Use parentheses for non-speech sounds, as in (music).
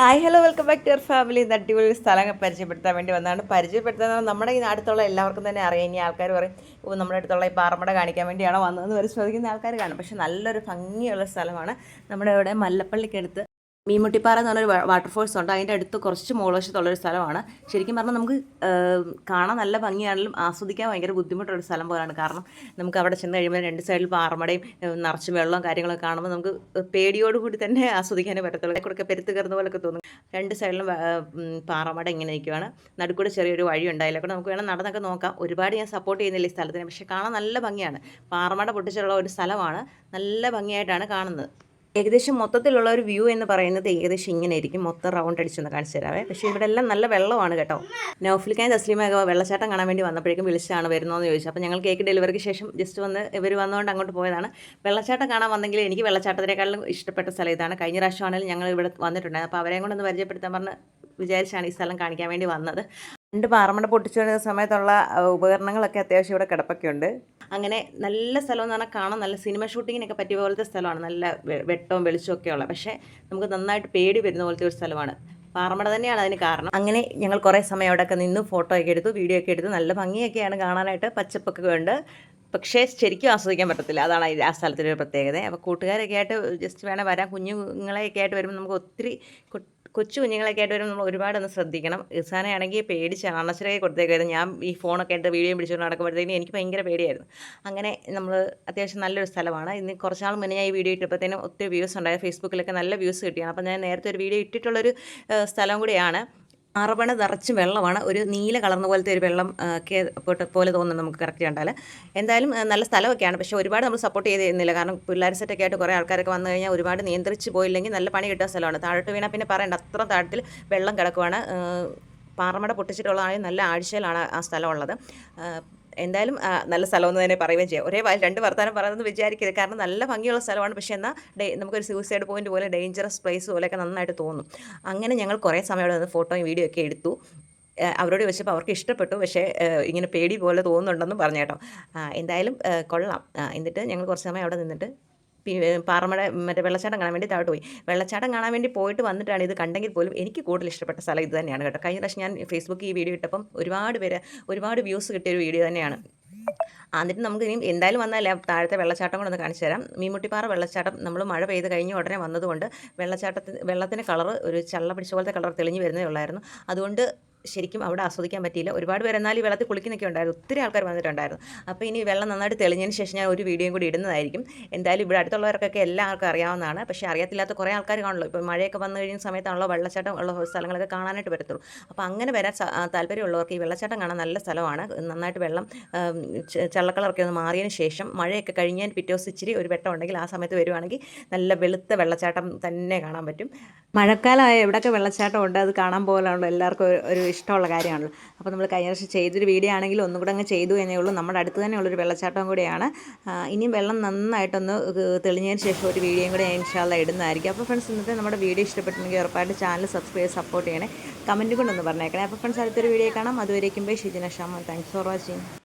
Hi hello welcome back to your family ഇന്ന് അടിപൊളി സ്ഥലങ്ങൾ സ്ഥലം പരിചയപ്പെടുത്താൻ വേണ്ടി വന്നതാണ് പരിചയപ്പെടുത്താൻ നമ്മുടെ ഈ അടുത്തുള്ള എല്ലാവർക്കും തന്നെ അറിയാം. ഇനി ആൾക്കാർ പറയും ഓ നമ്മുടെ അടുത്തുള്ള ഈ പാറമട കാണിക്കാൻ വേണ്ടിയാണോ വന്നതെന്ന്? വരെ ചോദിക്കുന്ന ആൾക്കാർ കാണും. പക്ഷേ നല്ലൊരു ഭംഗിയുള്ള സ്ഥലമാണ് നമ്മുടെ ഇവിടെ മല്ലപ്പള്ളിക്കടുത്ത്. മീൻമുട്ടിപ്പാറ എന്ന് പറഞ്ഞൊരു വാട്ടർഫോൾസ് ഉണ്ട്. അതിന്റെ അടുത്ത് കുറച്ച് മോളവശത്തുള്ളൊരു സ്ഥലമാണ്. ശരിക്കും പറഞ്ഞാൽ നമുക്ക് കാണാൻ നല്ല ഭംഗിയാണെങ്കിലും ആസ്വദിക്കാൻ ഭയങ്കര ബുദ്ധിമുട്ടുള്ള സ്ഥലം പോലെയാണ്. കാരണം നമുക്ക് അവിടെ ചെന്ന് കഴിയുമ്പോൾ രണ്ട് സൈഡിൽ പാറമടയും നിറച്ചും വെള്ളവും കാര്യങ്ങളൊക്കെ കാണുമ്പോൾ നമുക്ക് പേടിയോടുകൂടി തന്നെ (laughs) ആസ്വദിക്കാനേ പറ്റത്തുള്ളൂ. കൂടെ പെരുത്ത് കയറുന്ന പോലൊക്കെ തോന്നും. രണ്ട് സൈഡിലും പാറമട ഇങ്ങനെ നിൽക്കുവാണ്. നടുക്കൂടെ ചെറിയൊരു വഴി ഉണ്ടായില്ല. കൂടെ നമുക്ക് വേണം നടന്നൊക്കെ നോക്കാം. ഒരുപാട് ഞാൻ സപ്പോർട്ട് ചെയ്യുന്നില്ല ഈ സ്ഥലത്തിന്. പക്ഷേ കാണാൻ നല്ല ഭംഗിയാണ്. പാറമട പൊട്ടിച്ചുള്ള ഒരു സ്ഥലമാണ്. നല്ല ഭംഗിയായിട്ടാണ് കാണുന്നത്. ഏകദേശം മൊത്തത്തിലുള്ള ഒരു വ്യൂ എന്ന് പറയുന്നത് ഏകദേശം ഇങ്ങനെ ഇരിക്കും മൊത്തം റൗണ്ട് അടിച്ചൊന്ന് കാണിച്ചു തരാവേ. പക്ഷേ ഇവിടെ എല്ലാം നല്ല വെള്ളമാണ് കേട്ടോ. നൗഫിൽക്കാൻ തസ്ലീമൊക്കെ വെള്ളച്ചാട്ടം കാണാൻ വേണ്ടി വന്നപ്പോഴേക്കും വിളിച്ചാണ് വരുന്നതെന്ന് ചോദിച്ചു. അപ്പോൾ ഞങ്ങൾ കേക്ക് ഡെലിവറിക്ക് ശേഷം ജസ്റ്റ് വന്ന് ഇവർ വന്നുകൊണ്ട് അങ്ങോട്ട് പോയതാണ്. വെള്ളച്ചാട്ടം കാണാൻ വന്നെങ്കിൽ എനിക്ക് വെള്ളച്ചാട്ടത്തിനേക്കാളും ഇഷ്ടപ്പെട്ട സ്ഥലം ഇതാണ്. കഴിഞ്ഞ പ്രാവശ്യമാണെങ്കിലും ഞങ്ങൾ ഇവിടെ വന്നിട്ടുണ്ടായിരുന്നു. അപ്പോൾ അവരെയും കൊണ്ടൊന്ന് പരിചയപ്പെടുത്താൻ പറഞ്ഞ് വിചാരിച്ചാണ് ഈ സ്ഥലം കാണിക്കാൻ വേണ്ടി വന്നത്. രണ്ട് പാറമട പൊട്ടിച്ചു വരുന്ന സമയത്തുള്ള ഉപകരണങ്ങളൊക്കെ അത്യാവശ്യം ഇവിടെ കിടപ്പൊക്കെ ഉണ്ട് അങ്ങനെ നല്ല സ്ഥലം എന്ന് പറഞ്ഞാൽ കാണാൻ നല്ല സിനിമ ഷൂട്ടിങ്ങിനൊക്കെ പറ്റിയ പോലത്തെ സ്ഥലമാണ്. നല്ല വെട്ടവും വെളിച്ചവും ഒക്കെ ഉള്ള. പക്ഷേ നമുക്ക് നന്നായിട്ട് പേടി വരുന്ന പോലത്തെ ഒരു സ്ഥലമാണ്. പാറമട തന്നെയാണ് അതിന് കാരണം. അങ്ങനെ ഞങ്ങൾ കുറേ സമയം അവിടെയൊക്കെ നിന്ന് ഫോട്ടോ ഒക്കെ എടുത്തു വീഡിയോ ഒക്കെ എടുത്തു. നല്ല ഭംഗിയൊക്കെയാണ് കാണാനായിട്ട്. പച്ചപ്പൊക്കെ ഉണ്ട്. പക്ഷേ ശരിക്കും ആസ്വദിക്കാൻ പറ്റത്തില്ല. അതാണ് ആ സ്ഥലത്തിന്റെ ഒരു പ്രത്യേകത. അപ്പോൾ കൂട്ടുകാരൊക്കെ ആയിട്ട് ജസ്റ്റ് വേണേൽ വരാം. കുഞ്ഞുങ്ങളെയൊക്കെ ആയിട്ട് വരുമ്പോൾ നമുക്ക് ഒത്തിരി കൊച്ചു കുഞ്ഞുങ്ങളൊക്കെ ആയിട്ട് വരുമ്പോൾ നമ്മൾ ഒരുപാടൊന്ന് ശ്രദ്ധിക്കണം. ഇസാനയാണെങ്കിൽ പേടിച്ച് അണശ്രയെ കൊടുത്തേക്കായിരുന്നു ഞാൻ ഈ ഫോണൊക്കെ എടുത്ത് വീഡിയോ പിടിച്ചുകൊണ്ട് നടക്കുമ്പോഴത്തേക്കും എനിക്ക് ഭയങ്കര പേടിയായിരുന്നു. അങ്ങനെ നമ്മൾ അത്യാവശ്യം നല്ലൊരു സ്ഥലമാണ്. ഇന്ന് കുറച്ച് നാൾ മുന്നേ ഞാൻ ഈ വീഡിയോ ഇട്ടപ്പോഴത്തേനും ഒത്തിരി വ്യൂസ് ഉണ്ടായത് ഫേസ്ബുക്കിലൊക്കെ നല്ല വ്യൂസ് കിട്ടിയാണ്. അപ്പോൾ ഞാൻ നേരത്തെ ഒരു വീഡിയോ ഇട്ടിട്ടുള്ളൊരു സ്ഥലം കൂടിയാണ്. അറവണ നിറച്ച് വെള്ളമാണ്. ഒരു നീല കളർന്ന പോലത്തെ ഒരു വെള്ളം ഒക്കെ പോലെ തോന്നുന്നു നമുക്ക് കറക്റ്റ് കണ്ടാൽ. എന്തായാലും നല്ല സ്ഥലമൊക്കെയാണ്. പക്ഷേ ഒരുപാട് നമ്മൾ സപ്പോർട്ട് ചെയ്തിരുന്നില്ല. കാരണം പിള്ളേർ സെറ്റൊക്കെ ആയിട്ട് കുറേ ആൾക്കാരൊക്കെ വന്നു കഴിഞ്ഞാൽ ഒരുപാട് നിയന്ത്രിച്ച് പോയില്ലെങ്കിൽ നല്ല പണി കിട്ടുന്ന സ്ഥലമാണ്. താഴോട്ട് വീണാൽ പിന്നെ പറയണ്ട. അത്ര താഴത്തിൽ വെള്ളം കിടക്കുവാണ്. പാറമട പൊട്ടിച്ചിട്ടുള്ളതായ നല്ല ആഴ്ചയിലാണ് ആ സ്ഥലം ഉള്ളത്. ആ, എന്തായാലും നല്ല സ്ഥലമെന്ന് തന്നെ പറയുകയും ചെയ്യാം. ഒരേ രണ്ട് വർത്തമാനം പറയുന്നത് വിചാരിക്കരുത്. കാരണം നല്ല ഭംഗിയുള്ള സ്ഥലമാണ്. പക്ഷേ എന്നാൽ ഡേ നമുക്കൊരു സൂയിസൈഡ് പോയിന്റ് പോലെ ഡേഞ്ചറസ് പ്ലേസ് പോലെയൊക്കെ നന്നായിട്ട് തോന്നും. അങ്ങനെ ഞങ്ങൾ കുറേ സമയം അവിടെ നിന്ന് ഫോട്ടോയും വീഡിയോ ഒക്കെ എടുത്തു. അവരോട് ചോദിച്ചപ്പോൾ അവർക്ക് ഇഷ്ടപ്പെട്ടു. പക്ഷേ ഇങ്ങനെ പേടി പോലെ തോന്നുന്നുണ്ടെന്ന് പറഞ്ഞു കേട്ടോ. എന്തായാലും കൊള്ളാം. എന്നിട്ട് ഞങ്ങൾ കുറച്ച് സമയം അവിടെ നിന്നിട്ട് പാറമട മറ്റേ വെള്ളച്ചാട്ടം കാണാൻ വേണ്ടി താഴോട്ട് പോയി. വെള്ളച്ചാട്ടം കാണാൻ വേണ്ടി പോയിട്ട് വന്നിട്ടാണ് ഇത് കണ്ടെങ്കിൽ പോലും എനിക്ക് കൂടുതൽ ഇഷ്ടപ്പെട്ട സ്ഥലം ഇത് തന്നെയാണ് കേട്ടോ. കഴിഞ്ഞ പ്രാവശ്യം ഞാൻ ഫേസ്ബുക്കിൽ ഈ വീഡിയോ ഇട്ടപ്പം ഒരുപാട് പേര് ഒരുപാട് വ്യൂസ് കിട്ടിയ ഒരു വീഡിയോ തന്നെയാണ്. എന്നിട്ട് നമുക്ക് ഇനി എന്തായാലും വന്നാലേ താഴത്തെ വെള്ളച്ചാട്ടം കൂടെ ഒന്ന് കാണിച്ചു തരാം. മീൻമുട്ടിപ്പാറ വെള്ളച്ചാട്ടം നമ്മൾ മഴ പെയ്ത് കഴിഞ്ഞ് ഉടനെ വന്നതുകൊണ്ട് വെള്ളച്ചാട്ടത്തിന് വെള്ളത്തിന്റെ കളർ ഒരു ചള്ള പിടിച്ച പോലത്തെ കളർ തെളിഞ്ഞ് വരുന്നേ ഉള്ളായിരുന്നു. അതുകൊണ്ട് ശരിക്കും അവിടെ ആസ്വദിക്കാൻ പറ്റിയില്ല. ഒരുപാട് പേര് എന്നാൽ ഈ വെള്ളത്തിൽ കുളിക്കുന്നൊക്കെ ഉണ്ടായിരുന്നു. ഒത്തിരി ആൾക്കാർ വന്നിട്ടുണ്ടായിരുന്നു. അപ്പോൾ ഇനി വെള്ളം നന്നായിട്ട് തെളിഞ്ഞതിന് ശേഷം ഞാൻ ഒരു വീഡിയോയും കൂടി ഇടുന്നതായിരിക്കും. എന്തായാലും ഇവിടെ അടുത്തുള്ളവർക്കൊക്കെ എല്ലാവർക്കും അറിയാവുന്നതാണ്. പക്ഷേ അറിയത്തില്ലാത്ത കുറേ ആൾക്കാർ കാണുള്ളൂ ഇപ്പോൾ മഴയൊക്കെ വന്നു കഴിഞ്ഞ സമയത്താണല്ലോ വെള്ളച്ചാട്ടം ഉള്ള സ്ഥലങ്ങളൊക്കെ കാണാനായിട്ട് വരത്തുള്ളൂ അപ്പോൾ അങ്ങനെ വരാൻ താല്പര്യമുള്ളവർക്ക് ഈ വെള്ളച്ചാട്ടം കാണാൻ നല്ല സ്ഥലമാണ്. നന്നായിട്ട് വെള്ളം ചള്ളക്കളറൊക്കെ ഒന്ന് മാറിയതിന് ശേഷം മഴയൊക്കെ കഴിഞ്ഞാൽ പിറ്റേ ദിവസം ഇച്ചിരി ഒരു വെട്ടം ഉണ്ടെങ്കിൽ ആ സമയത്ത് വരുവാണെങ്കിൽ നല്ല വെളുത്ത വെള്ളച്ചാട്ടം തന്നെ കാണാൻ പറ്റും. മഴക്കാലമായ എവിടെയൊക്കെ വെള്ളച്ചാട്ടം ഉണ്ട്? അത് കാണാൻ പോകാനുള്ള എല്ലാവർക്കും ഒരു ഇഷ്ടമുള്ള കാര്യമാണല്ലോ. അപ്പോൾ നമ്മൾ കഴിഞ്ഞ വർഷം ചെയ്തൊരു വീഡിയോ ആണെങ്കിൽ ഒന്നും കൂടെ അങ്ങ് ചെയ്തു എന്നേ ഉള്ളൂ. നമ്മുടെ അടുത്ത് തന്നെയുള്ളൊരു വെള്ളച്ചാട്ടം കൂടിയാണ്. ഇനിയും വെള്ളം നന്നായിട്ടൊന്ന് തെളിഞ്ഞതിന് ശേഷം ഒരു വീഡിയോയും കൂടെ ഞാൻ ഇൻഷാല്ല ഇടുന്നതായിരിക്കും. അപ്പോൾ ഫ്രണ്ട്സ് ഇന്നത്തെ നമ്മുടെ വീഡിയോ ഇഷ്ടപ്പെട്ടിട്ടുണ്ടെങ്കിൽ ഉറപ്പായിട്ട് ചാനൽ സബ്സ്ക്രൈബ് സപ്പോർട്ട് ചെയ്യണേ. കമന്റ് കൊണ്ടൊന്ന് പറഞ്ഞേക്കണേ. അപ്പോൾ ഫ്രണ്ട്സ് അടുത്തൊരു വീഡിയോ കാണാം. അതുവരേക്കും Shijina Shama thanks for watching